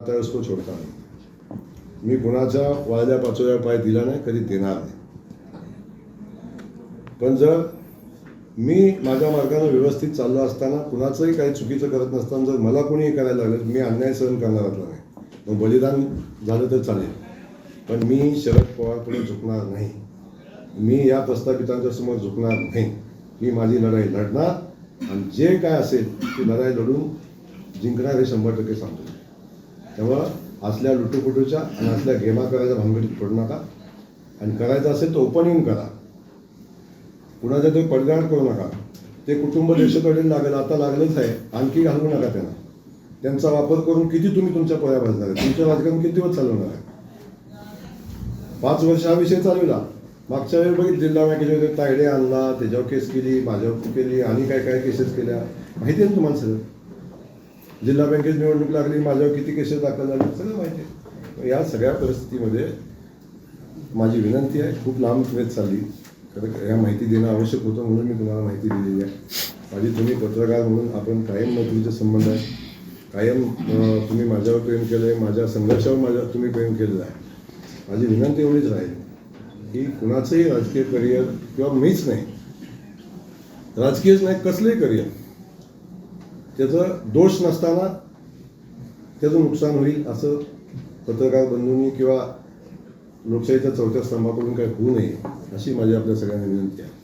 आता उसको छोडता नाही। मी कुणाच्या वाळल्या पाचोळ्या पाय दिला नाही कधी देणार नाही. पण जर मी माझ्या मार्गाने व्यवस्थित चाललो असताना कुणाचंही काही चुकीचं करत नसताना जर मला कोणीही करायला लागलं मी अन्याय सहन करणारातला नाही. मग बलिदान झालं तर चालेल. पण मी शरद पवार पुढे झुकणार नाही. मी या प्रस्थापितांच्या समोर झुकणार नाही. मी माझी लढाई लढणार. आणि जे काय असेल ती लढाई लढून जिंकणार हे शंभर टक्के सांगतो. तेव्हा असल्या लुटूपुटूच्या आणि असल्या गेमा करायच्या भानगडीत पडू नका. आणि करायचं असेल तर ओपनिंग करा. कुणाच्या तुम्ही पडगाड करू नका. ते कुटुंब देशाकडे लागेल आता लागलंच आहे. आणखी घालवू नका त्यांना. त्यांचा वापर करून किती तुम्ही तुमच्या पोया भाजणार आहे? तुमचं राजकारण किती दिवस चालवणार आहे? पाच वर्ष हा विषय चालविला. मागच्या वेळी बघितलं जिल्हा बँकेच्या तायडे आणला त्याच्यावर केस केली माझ्यावर केली आणि काय काय केसेस केल्या. माहिती आहे ना तुम्हाला सगळं? जिल्हा बँकेत निवडणूक लागली माझ्यावर किती केसेस दाखल झाले सगळं माहिती आहे. या सगळ्या परिस्थितीमध्ये माझी विनंती आहे खूप लांब वेळ चालली. खरं या माहिती देणं आवश्यक होतं म्हणून मी तुम्हाला माहिती दिलेली आहे. माझी तुम्ही पत्रकार म्हणून आपण कायम नोकरीचे संबंध आहे. कायम तुम्ही माझ्यावर प्रेम केलं आहे माझ्या संघर्षावर माझ्या तुम्ही प्रेम केलेलं आहे. माझी विनंती एवढीच राहील की कुणाचंही राजकीय करिअर किंवा मीच नाही राजकीयच नाही कसलंही करिअर त्याचं दोष नसताना त्याचं नुकसान होईल असं पत्रकार बंधूंनी किंवा लोकशाहीच्या चौथ्या स्तंभाकडून काही होऊ नये अशी माझी आपल्या सगळ्यांना विनंती आहे.